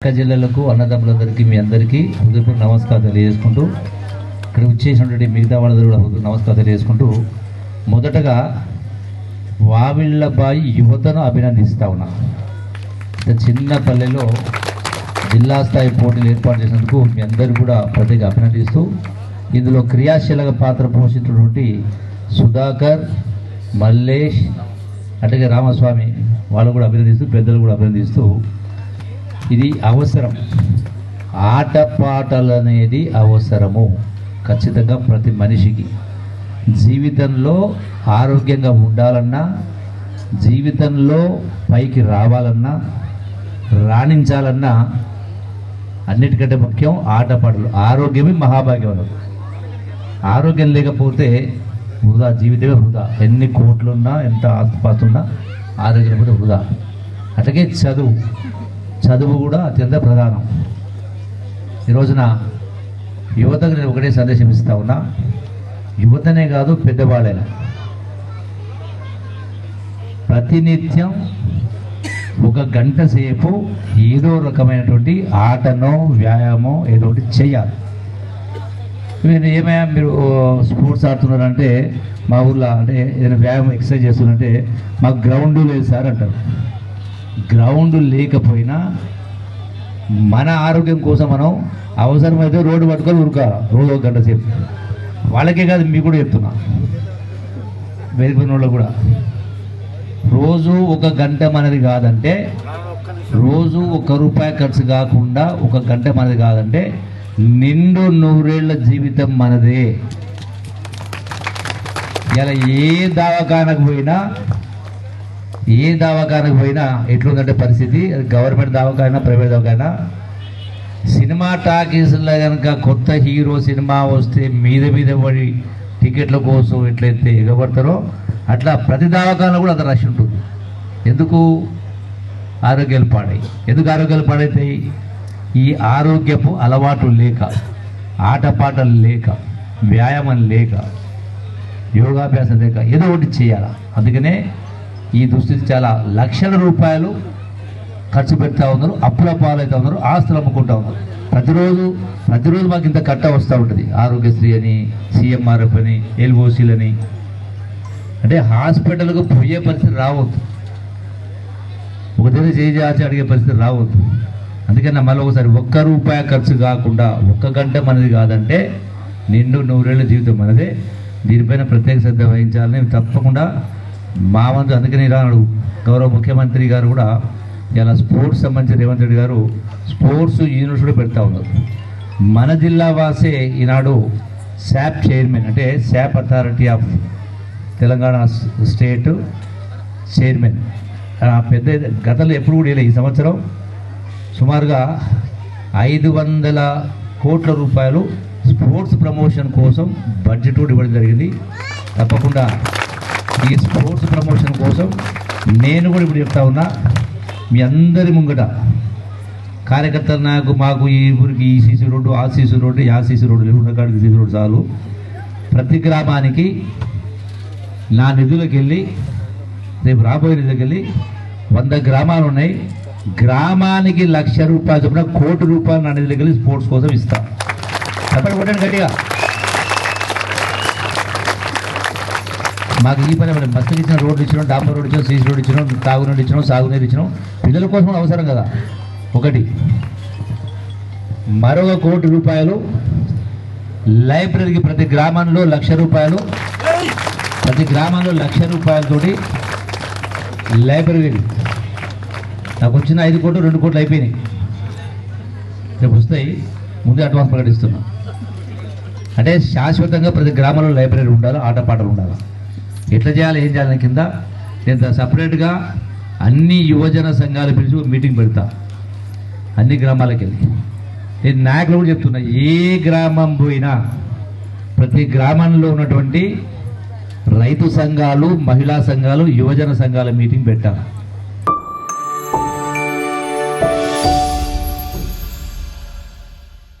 పక్క జిల్లాలకు అన్నదమ్ములందరికీ మీ అందరికీ హృదయపూర్వక నమస్కారం తెలియజేసుకుంటూ ఇక్కడ వచ్చేసినటువంటి మిగతా వాళ్ళందరూ కూడా నమస్కారం తెలియజేసుకుంటూ మొదటగా వావిళ్ళబాయి యువతను అభినందిస్తా ఉన్నా. ఇంత చిన్న పల్లెలో జిల్లా స్థాయి పోటీలు ఏర్పాటు చేసినందుకు మీ అందరూ కూడా ప్రత్యేక అభినందిస్తూ ఇందులో క్రియాశీలక పాత్ర పోషించినటువంటి సుధాకర్ మల్లేష్ అట్లాగే రామస్వామి వాళ్ళు కూడా అభినందిస్తూ పెద్దలు కూడా అభినందిస్తూ ఇది అవసరం. ఆటపాటలు అనేది అవసరము. ఖచ్చితంగా ప్రతి మనిషికి. జీవితంలో ఆరోగ్యంగా ఉండాలన్నా జీవితంలో పైకి రావాలన్నా రాణించాలన్నా అన్నిటికంటే ముఖ్యం ఆటపాటలు. ఆరోగ్యమే మహాభాగ్యం ఆరోగ్యం లేకపోతే వృధా జీవితమే వృధా. ఎన్ని కోట్లున్నా ఎంత ఆస్తిపాస్తున్నా ఆరోగ్యం కూడా వృధా. అట్లాగే చదువు. చదువు కూడా అత్యంత ప్రధానం. ఈ రోజున యువతకు నేను ఒకటే సందేశం ఇస్తా ఉన్నా. యువతనే కాదు పెద్దవాళ్ళైనా. ప్రతినిత్యం ఒక గంట సేపు ఏదో రకమైనటువంటి ఆటనో వ్యాయామం ఏదో ఒకటి చేయాలి. మీరు ఏమయ్యా మీరు స్పోర్ట్స్ ఆడుతున్నారంటే మా ఊర్లో అంటే ఏదైనా వ్యాయామం ఎక్సర్సైజ్ చేస్తున్నారంటే మాకు గ్రౌండ్ లేదు సార్ అంటారు. గ్రౌండ్ లేకపోయినా మన ఆరోగ్యం కోసం మనం అవసరమైతే రోడ్డు పట్టుకొని ఉరుక రోజు ఒక గంట సేపు. వాళ్ళకే కాదు మీకు కూడా చెప్తున్నా. వెళ్ళిపోయిన వాళ్ళు కూడా. రోజు ఒక గంట మనది కాదంటే రోజు ఒక రూపాయి ఖర్చు కాకుండా ఒక గంట మనది కాదంటే నిండు నూరేళ్ళ జీవితం మనదే. ఇలా ఏ దవాఖానకు పోయినా ఏ దవాఖానకు పోయినా ఎట్లుందంటే పరిస్థితి? అది గవర్నమెంట్ దావాఖానా ప్రైవేట్ దావాఖానా సినిమా టాకీస్లో కనుక కొత్త హీరో సినిమా వస్తే మీద మీద పడి టికెట్ల కోసం ఎట్లయితే ఎగబడతారో అట్లా ప్రతి దవాఖానలో కూడా అంత రష్ ఉంటుంది. ఎందుకు? ఆరోగ్యాలు పాడాయి ఎందుకు ఆరోగ్యాలు పాడైతాయి? ఈ ఆరోగ్యపు అలవాటు లేక ఆటపాటలు లేక వ్యాయామం లేక యోగాభ్యాసం లేక ఏదో ఒకటి చేయాలా? అందుకనే ఈ దుస్థితి చాలా లక్షల రూపాయలు ఖర్చు పెడతా ఉన్నారు అప్పుల పాలవుతా ఉన్నారు ఆస్తులు అమ్ముకుంటా ఉన్నారు. ప్రతిరోజు ప్రతిరోజు మాకు ఇంత కట్ట వస్తూ ఉంటుంది. ఆరోగ్యశ్రీ అని సీఎంఆర్ఎఫ్ అని ఎల్ఓసీలని. అంటే హాస్పిటల్కు పోయే పరిస్థితి రావద్దు. ఒక దగ్గర చేసి అడిగే పరిస్థితి రావద్దు. అందుకని మళ్ళీ ఒకసారి ఒక్క రూపాయి ఖర్చు కాకుండా ఒక్క గంట మనది కాదంటే నిండు నూరేళ్ళ జీవితం మనదే. దీనిపైన ప్రత్యేక శ్రద్ధ వహించాలని తప్పకుండా మా వంతు అందుకని గౌరవ ముఖ్యమంత్రి గారు కూడా ఇలా స్పోర్ట్స్ సంబంధించి రేవంత్ రెడ్డి గారు స్పోర్ట్స్ యూనివర్సిటీ పెడతా ఉన్నారు. మన జిల్లా వాసే ఈనాడు శాప్ చైర్మన్ అంటే SAAP authority of Telangana state chairman. ఆ పెద్ద గతంలో ఎప్పుడు కూడా ఈ సంవత్సరం సుమారుగా ఐదు వందల కోట్ల రూపాయలు స్పోర్ట్స్ ప్రమోషన్ కోసం బడ్జెట్ కూడా ఇవ్వడం జరిగింది. తప్పకుండా ఈ స్పోర్ట్స్ ప్రమోషన్ కోసం నేను కూడా ఇప్పుడు చెప్తా ఉన్నా మీ అందరి ముంగట కార్యకర్తలు నాకు మాకు ఈ ఊరికి ఈ సీసీ రోడ్డు ఆ సీసీ రోడ్డు ఆ సీసీ రోడ్డు లేవు ఉన్న కాడికి సీసీ రోడ్డు చాలు. ప్రతి గ్రామానికి నా నిధులకు వెళ్ళి రేపు రాబోయే నిధులకు వెళ్ళి వంద గ్రామాలు ఉన్నాయి. గ్రామానికి లక్ష రూపాయలు చొప్పున కోటి రూపాయలు నా నిధులకు వెళ్ళి స్పోర్ట్స్ కోసం ఇస్తాను చెప్పండి కొట్టండి గట్టిగా. మాకు ఈ పని మరి మస్తులు ఇచ్చిన రోడ్లు ఇచ్చినాం డాంబర్ రోడ్ ఇచ్చినాం సీసీ రోడ్ ఇచ్చినాం తాగునీరు ఇచ్చినాం సాగునీరు ఇచ్చినాం. పిల్లల కోసం అవసరం కదా. ఒకటి మరొక కోటి రూపాయలు లైబ్రరీకి ప్రతి గ్రామంలో లక్ష రూపాయలు ప్రతి గ్రామంలో లక్ష రూపాయలతోటి లైబ్రరీ నాకు వచ్చిన ఐదు కోట్లు రెండు కోట్లు అయిపోయినాయి. రేపు వస్తాయి. ముందే అడ్వాన్స్ ప్రకటిస్తున్నా. అంటే శాశ్వతంగా ప్రతి గ్రామంలో లైబ్రరీ ఉండాలి ఆటపాటలు ఉండాలి? ఎట్లా చేయాలి ఏం చేయాలని కింద నేను సపరేట్గా అన్ని యువజన సంఘాలు పిలిచి మీటింగ్ పెడతా. అన్ని గ్రామాలకు వెళ్ళి. నేను నాయకులు కూడా చెప్తున్నా ఏ గ్రామం పోయినా ప్రతి గ్రామంలో ఉన్నటువంటి రైతు సంఘాలు మహిళా సంఘాలు యువజన సంఘాల మీటింగ్ పెట్టాలి.